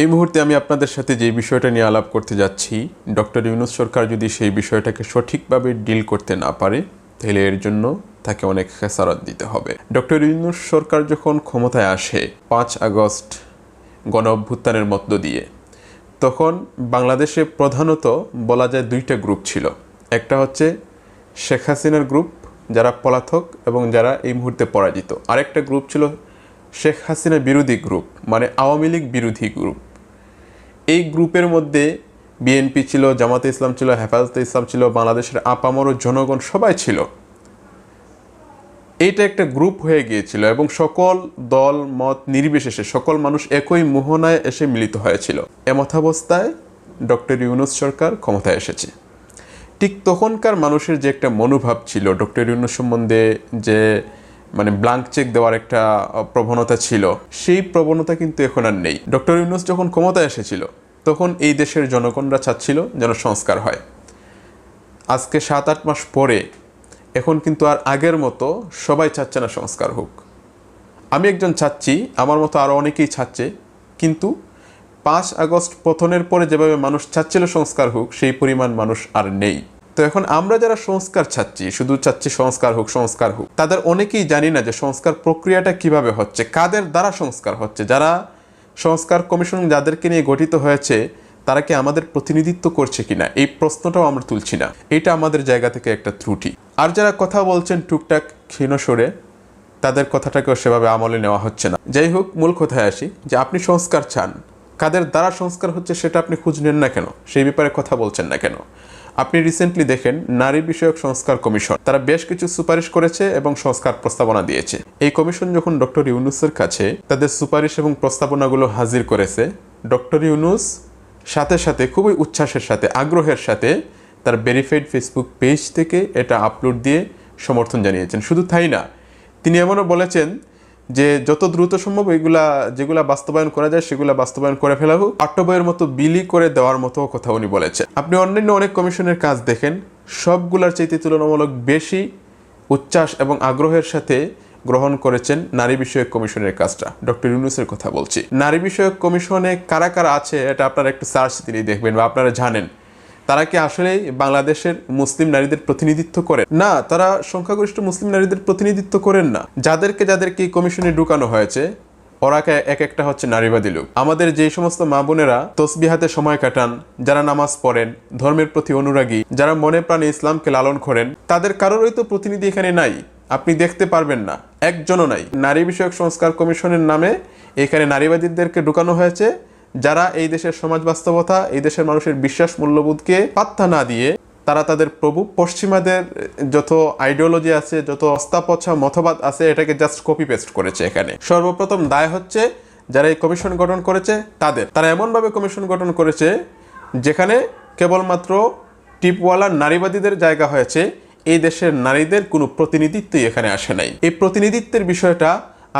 এই মুহূর্তে আমি আপনাদের সাথে যে বিষয়টা নিয়ে আলাপ করতে যাচ্ছি, ডক্টর ইউনুস সরকার যদি সেই বিষয়টাকে সঠিকভাবে ডিল করতে না পারে, তাহলে এর জন্য তাকে অনেক খেসারত দিতে হবে। ডক্টর ইউনুস সরকার যখন ক্ষমতায় আসে পাঁচ আগস্ট গণ অভ্যুত্থানের মধ্য দিয়ে, তখন বাংলাদেশে প্রধানত বলা যায় দুইটা গ্রুপ ছিল। একটা হচ্ছে শেখ হাসিনার গ্রুপ, যারা পলাতক এবং যারা এই মুহূর্তে পরাজিত। আরেকটা গ্রুপ ছিল শেখ হাসিনা বিরোধী গ্রুপ মানে আওয়ামী লীগ বিরোধী গ্রুপ। এই গ্রুপের মধ্যে বিএনপি ছিল, জামাতে ইসলাম ছিল, হেফাজতে ইসলাম ছিল, বাংলাদেশের আপামর জনগণ সবাই ছিল। এইটা একটা গ্রুপ হয়ে গিয়েছিল এবং সকল দল, মত নির্বিশেষে সকল মানুষ একই মোহনায় এসে মিলিত হয়েছিল। এমতাবস্থায় ডক্টর ইউনুস সরকার ক্ষমতায় এসেছে। ঠিক তখনকার মানুষের যে একটা মনোভাব ছিল, ডক্টর ইউনুস সম্বন্ধে যে মানে ব্লাঙ্ক চেক দেওয়ার একটা প্রবণতা ছিল, সেই প্রবণতা কিন্তু এখন আর নেই। ডক্টর ইউনুস যখন ক্ষমতায় এসেছিল তখন এই দেশের জনগণরা চাচ্ছিল যেন সংস্কার হয়। আজকে সাত, আট মাস পরে এখন কিন্তু আর আগের মতো সবাই চাচ্ছে না সংস্কার হোক। আমি একজন চাচ্ছি, আমার মতো আরও অনেকেই চাচ্ছে, কিন্তু পাঁচ আগস্ট পতনের পরে যেভাবে মানুষ চাচ্ছিল সংস্কার হোক, সেই পরিমাণ মানুষ আর নেই। তো এখন আমরা যারা সংস্কার চাচ্ছি, শুধু চাচ্ছি সংস্কার হোক সংস্কার হোক, তাদের অনেকেই জানি না যে সংস্কার প্রক্রিয়াটা কীভাবে হচ্ছে, কাদের দ্বারা সংস্কার হচ্ছে, যারা সংস্কার কমিশন যাদেরকে নিয়ে গঠিত হয়েছে, তারা কি আমাদের প্রতিনিধিত্ব করছে কিনা? এই প্রশ্নটাও আমরা তুলছি না। এটা আমাদের জায়গা থেকে একটা ত্রুটি। আর যারা কথা বলছেন টুকটাক ক্ষীণ সরে তাদের কথাটাকেও সেভাবে আমলে নেওয়া হচ্ছে না। যাই হোক, মূল কথায় আসি যে আপনি সংস্কার চান। কাদের দ্বারা সংস্কার হচ্ছে সেটা আপনি খুঁজ নেন না কেন? সেই ব্যাপারে কথা বলছেন না কেন? আপনি রিসেন্টলি দেখেন নারী বিষয়ক সংস্কার কমিশন। তারা বেশ কিছু সুপারিশ করেছে এবং সংস্কার প্রস্তাবনা দিয়েছে। এই কমিশন যখন ডক্টর ইউনুসের কাছে তাদের সুপারিশ এবং প্রস্তাবনাগুলো হাজির করেছে, ডক্টর ইউনুস সাথে সাথে খুবই উচ্ছ্বাসের সাথে, আগ্রহের সাথে তার ভেরিফাইড ফেসবুক পেজ থেকে এটা আপলোড দিয়ে সমর্থন জানিয়েছেন। শুধু তাই না, তিনি এমনও বলেছেন যে যত দ্রুত সম্ভব এগুলা, যেগুলা বাস্তবায়ন করা যায়, সেগুলা বাস্তবায়ন করে ফেলা হোক। পাঠ্য বইয়ের মতো বিলি করে দেওয়ার মতো কথা উনি বলেছেন। আপনি অন্যান্য অনেক কমিশনের কাজ দেখেন, সবগুলার চাইতে তুলনামূলক বেশি উচ্ছ্বাস এবং আগ্রহের সাথে গ্রহণ করেছেন নারী বিষয়ক কমিশনের কাজটা। ডক্টর ইউনুসের কথা বলছি। নারী বিষয়ক কমিশনে কারা কারা আছে, এটা আপনারা একটু সার্চ দিলেই দেখবেন বা আপনারা জানেন। তারা কি আসলে বাংলাদেশের মুসলিম নারীদের প্রতিনিধিত্ব করে না, তারা সংখ্যাগরিষ্ঠ মুসলিম নারীদের প্রতিনিধিত্ব করেন না। যাদেরকে যাদেরকে কমিশনে ঢুকানো হয়েছে, ওরা এক একটা হচ্ছে নারীবাদী লোক। আমাদের যে সমস্ত মা বোনেরা তসবিহাতে সময় কাটান, যারা নামাজ পড়েন, ধর্মের প্রতি অনুরাগী, যারা মনে প্রাণে ইসলামকে লালন করেন, তাদের কারোরই তো প্রতিনিধি এখানে নাই। আপনি দেখতে পারবেন না, একজনও নাই। নারী বিষয়ক সংস্কার কমিশনের নামে এখানে নারীবাদীদেরকে ঢুকানো হয়েছে। যারা এই দেশের সমাজ বাস্তবতা, এই দেশের মানুষের বিশ্বাস মূল্যবোধকে পাত্তা না দিয়ে তারা তাদের প্রভু, পশ্চিমাদের যত আইডিওলজি আছে, যত অস্তাপছা মতবাদ আছে, এটাকে জাস্ট কপি পেস্ট করেছে এখানে। সর্বপ্রথম দায় হচ্ছে যারা এই কমিশন গঠন করেছে, তাদের। তারা এমনভাবে কমিশন গঠন করেছে যেখানে কেবলমাত্র টিপওয়ালা নারীবাদীদের জায়গা হয়েছে, এই দেশের নারীদের কোনো প্রতিনিধিত্বই এখানে আসে নাই। এই প্রতিনিধিত্বের বিষয়টা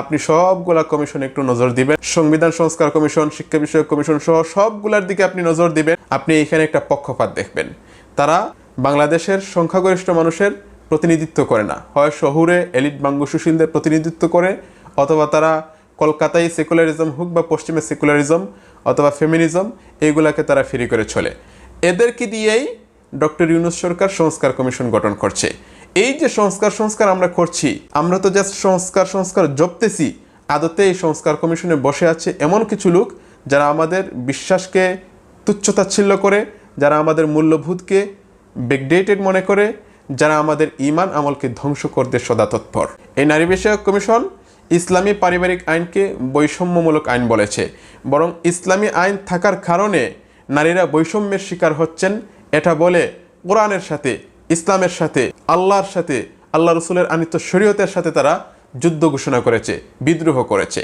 আপনি সবগুলা কমিশন একটু নজর দিবেন। সংবিধান সংস্কার কমিশন, শিক্ষা বিষয়ক কমিশন সহ সবগুলার দিকে আপনি নজর দিবেন। আপনি এখানে একটা পক্ষপাত দেখবেন। তারা বাংলাদেশের সংখ্যাগরিষ্ঠ মানুষের প্রতিনিধিত্ব করে না। হয় শহুরে এলিট বাঙ্গু সুশীলদের প্রতিনিধিত্ব করে, অথবা তারা কলকাতায় সেকুলারিজম হোক বা পশ্চিমে সেকুলারিজম অথবা ফেমিনিজম এইগুলাকে তারা ফ্রি করে চলে। এদেরকে দিয়েই ডক্টর ইউনুস সরকার সংস্কার কমিশন গঠন করছে। এই যে সংস্কার সংস্কার আমরা করছি, আমরা তো জাস্ট সংস্কার সংস্কার জপতেছি। আদতে এই সংস্কার কমিশনে বসে আছে এমন কিছু লোক যারা আমাদের বিশ্বাসকে তুচ্ছতাচ্ছিল্য করে, যারা আমাদের মূল্যবোধকে বেকডেটেড মনে করে, যারা আমাদের ইমান আমলকে ধ্বংস করতে সদা তৎপর। এই নারী বিষয়ক কমিশন ইসলামী পারিবারিক আইনকে বৈষম্যমূলক আইন বলেছে, বরং ইসলামী আইন থাকার কারণে নারীরা বৈষম্যের শিকার হচ্ছেন, এটা বলে কোরআনের সাথে ইসলামের সাথে, আল্লাহর সাথে, আল্লাহ রসুলের আনিত শরীয়তের সাথে তারা যুদ্ধ ঘোষণা করেছে, বিদ্রোহ করেছে।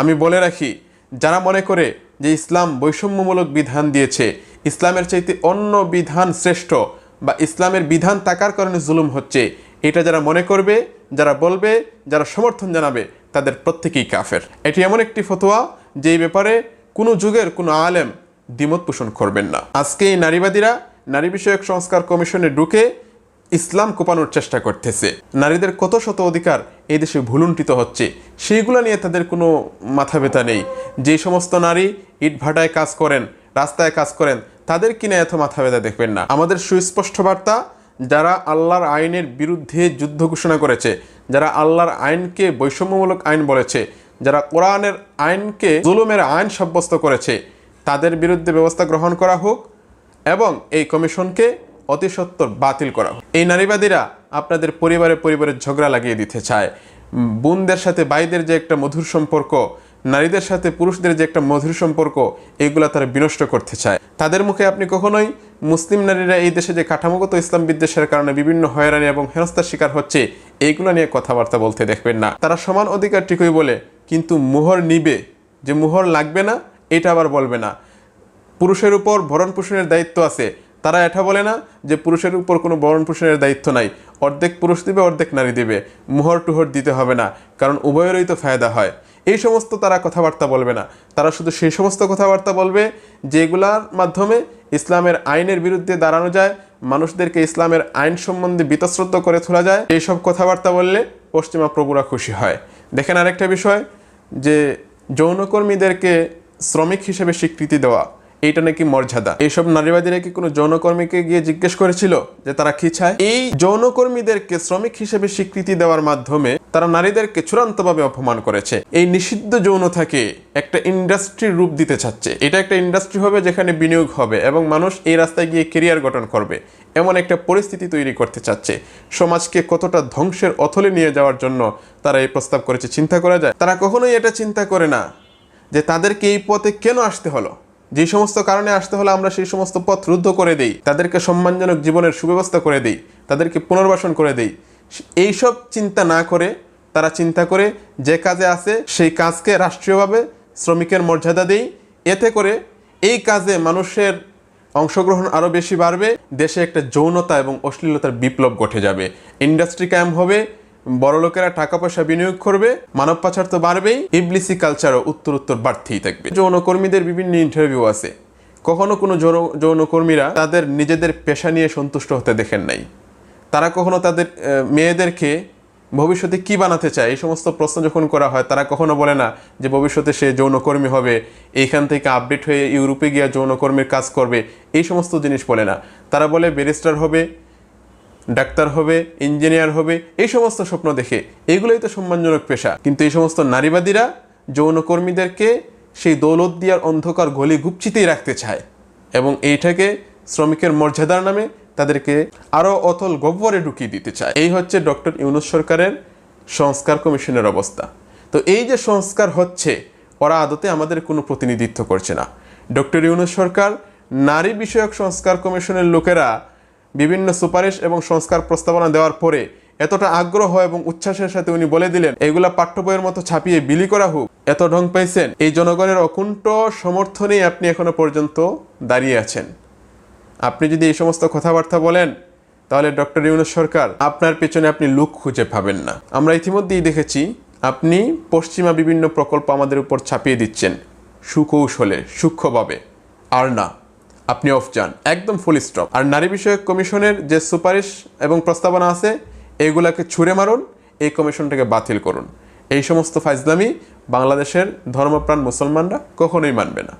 আমি বলে রাখি, যারা মনে করে যে ইসলাম বৈষম্যমূলক বিধান দিয়েছে, ইসলামের চাইতে অন্য বিধান শ্রেষ্ঠ বা ইসলামের বিধান থাকার কারণে জুলুম হচ্ছে, এটা যারা মনে করবে, যারা বলবে, যারা সমর্থন জানাবে, তাদের প্রত্যেকেই কাফের। এটি এমন একটি ফতোয়া, যেই ব্যাপারে কোনো যুগের কোনো আলেম দ্বিমত পোষণ করবেন না। আজকে এই নারীবাদীরা নারী বিষয়ক সংস্কার কমিশনে ঢুকে ইসলাম কোপানোর চেষ্টা করতেছে। নারীদের কত শত অধিকার এই দেশে ভুলুণ্ঠিত হচ্ছে, সেইগুলো নিয়ে তাদের কোনো মাথা ব্যথা নেই। যে সমস্ত নারী ইট ভাটায় কাজ করেন, রাস্তায় কাজ করেন, তাদের কিনে এত মাথা ব্যথা দেখবেন না। আমাদের সুস্পষ্ট বার্তা, যারা আল্লাহর আইনের বিরুদ্ধে যুদ্ধ ঘোষণা করেছে, যারা আল্লাহর আইনকে বৈষম্যমূলক আইন বলেছে, যারা কোরআনের আইনকে জুলুমের আইন সাব্যস্ত করেছে, তাদের বিরুদ্ধে ব্যবস্থা গ্রহণ করা হোক এবং এই কমিশনকে অতি সত্বর বাতিল করা এই নারীবাদীরা আপনাদের পরিবারে পরিবারের ঝগড়া লাগিয়ে দিতে চায়। বোনদের সাথে, ভাইদের যে একটা মধুর সম্পর্ক, নারীদের সাথে পুরুষদের যে একটা মধুর সম্পর্ক এইগুলা তারা বিনষ্ট করতে চায়। তাদের মুখে আপনি কখনোই মুসলিম নারীরা এই দেশে যে কাঠামোগত ইসলাম বিদ্বেষের কারণে বিভিন্ন হয়রানি এবং হেনস্থার শিকার হচ্ছে এইগুলো নিয়ে কথাবার্তা বলতে দেখবেন না। তারা সমান অধিকার ঠিকই বলে, কিন্তু মোহর নিবে। যে মোহর লাগবে না, এটা আবার বলবে না। পুরুষের উপর ভরণ পোষণের দায়িত্ব আছে। তারা এটা বলে না যে পুরুষের উপর কোনো ভরণ পোষণের দায়িত্ব নাই। অর্ধেক পুরুষ দিবে, অর্ধেক নারী দিবে। মুহর টুহর দিতে হবে না, কারণ উভয়েরই তো ফায়দা হয়। এই সমস্ত তারা কথাবার্তা বলবে না। তারা শুধু সেই সমস্ত কথাবার্তা বলবে যেগুলার মাধ্যমে ইসলামের আইনের বিরুদ্ধে দাঁড়ানো যায়, মানুষদেরকে ইসলামের আইন সম্বন্ধে বিতশ্রদ্ধ করে তোলা যায়। এইসব কথাবার্তা বললে পশ্চিমা প্রভুরা খুশি হয়। দেখেন আরেকটা বিষয়, যে যৌনকর্মীদেরকে শ্রমিক হিসেবে স্বীকৃতি দেওয়া। এইটা নাকি মর্যাদা? এইসব নারীবাদীরা কি কোনো যৌনকর্মীকে গিয়ে জিজ্ঞেস করেছিল যে তারা কি চায়? এই যৌনকর্মীদেরকে শ্রমিক হিসেবে স্বীকৃতি দেওয়ার মাধ্যমে তারা নারীদেরকে চূড়ান্তভাবে অপমান করেছে। এই নিষিদ্ধ যৌনতাকে একটা ইন্ডাস্ট্রির রূপ দিতে চাচ্ছে। এটা একটা ইন্ডাস্ট্রি হবে যেখানে বিনিয়োগ হবে এবং মানুষ এই রাস্তায় গিয়ে কেরিয়ার গঠন করবে। এমন একটা পরিস্থিতি তৈরি করতে চাচ্ছে। সমাজকে কতটা ধ্বংসের অথলে নিয়ে যাওয়ার জন্য তারা এই প্রস্তাব করেছে, চিন্তা করা যায়? তারা কখনোই এটা চিন্তা করে না যে তাদেরকে এই পথে কেন আসতে হলো? যে সমস্ত কারণে আসতে হলে আমরা সেই সমস্ত পথ রুদ্ধ করে দেই, তাদেরকে সম্মানজনক জীবনের সুব্যবস্থা করে দেই, তাদেরকে পুনর্বাসন করে দেই। এইসব চিন্তা না করে, তারা চিন্তা করে যে কাজে আছে সেই কাজকে রাষ্ট্রীয়ভাবে শ্রমিকের মর্যাদা দেই। এতে করে এই কাজে মানুষের অংশগ্রহণ আরও বেশি বাড়বে, দেশে একটা যৌনতা এবং অশ্লীলতার বিপ্লব ঘটে যাবে। ইন্ডাস্ট্রি ক্যাম্প হবে বড় লোকেরা টাকা পয়সা বিনিয়োগ করবে, মানব পাচার তো বাড়বেই, ইবলিসি কালচারও উত্তর উত্তর বাড়তেই থাকবে। যৌনকর্মীদের বিভিন্ন ইন্টারভিউ আছে। কখনো কোনো যৌন- যৌনকর্মীরা তাদের নিজেদের পেশা নিয়ে সন্তুষ্ট হতে দেখেন নাই। তারা কখনো তাদের মেয়েদেরকে ভবিষ্যতে কি বানাতে চায়, এই সমস্ত প্রশ্ন যখন করা হয়, তারা কখনো বলে না যে ভবিষ্যতে সে যৌনকর্মী হবে, এইখান থেকে আপডেট হয়ে ইউরোপে গিয়ে যৌনকর্মীর কাজ করবে, এই সমস্ত জিনিস বলে না। তারা বলে ব্যারিস্টার হবে ডাক্তার হবে, ইঞ্জিনিয়ার হবে, এই সমস্ত স্বপ্ন দেখে এগুলোই তো সম্মানজনক পেশা। কিন্তু এই সমস্ত নারীবাদীরা যৌনকর্মীদেরকে সেই দৌলত দিয়ার অন্ধকার গলি গুপচিতেই রাখতে চায় এবং এইটাকে শ্রমিকের মর্যাদার নামে তাদেরকে আরও অতল গব্বরে ঢুকিয়ে দিতে চায়। এই হচ্ছে ডক্টর ইউনুস সরকারের সংস্কার কমিশনের অবস্থা। তো এই যে সংস্কার হচ্ছে, ওরা আদতে আমাদের কোনো প্রতিনিধিত্ব করছে না। ডক্টর ইউনুস সরকার নারী বিষয়ক সংস্কার কমিশনের লোকেরা বিভিন্ন সুপারিশ এবং সংস্কার প্রস্তাবনা দেওয়ার পরে এতটা আগ্রহ এবং উচ্ছ্বাসের সাথে উনি বলে দিলেন, এগুলা পাঠ্য বইয়ের মতো ছাপিয়ে বিলি করা হোক। এত ঢং পাইছেন এই জনগণের অকুণ্ঠ সমর্থনেই আপনি এখনও পর্যন্ত দাঁড়িয়ে আছেন। আপনি যদি এই সমস্ত কথাবার্তা বলেন, তাহলে ডক্টর ইউনুস সরকার আপনার পেছনে আপনি লুক খুঁজে পাবেন না। আমরা ইতিমধ্যেই দেখেছি, আপনি পশ্চিমা বিভিন্ন প্রকল্প আমাদের উপর ছাপিয়ে দিচ্ছেন। সুকৌশলে, সূক্ষ্মভাবে। আর না। আপনি অফ যান। একদম ফুল স্টপ আর নারী বিষয়ক কমিশনের যে সুপারিশ এবং প্রস্তাবনা আছে, এগুলাকে ছুঁড়ে মারুন, এই কমিশনটাকে বাতিল করুন। এই সমস্ত ফাইজলামি বাংলাদেশের ধর্মপ্রাণ মুসলমানরা কখনোই মানবে না।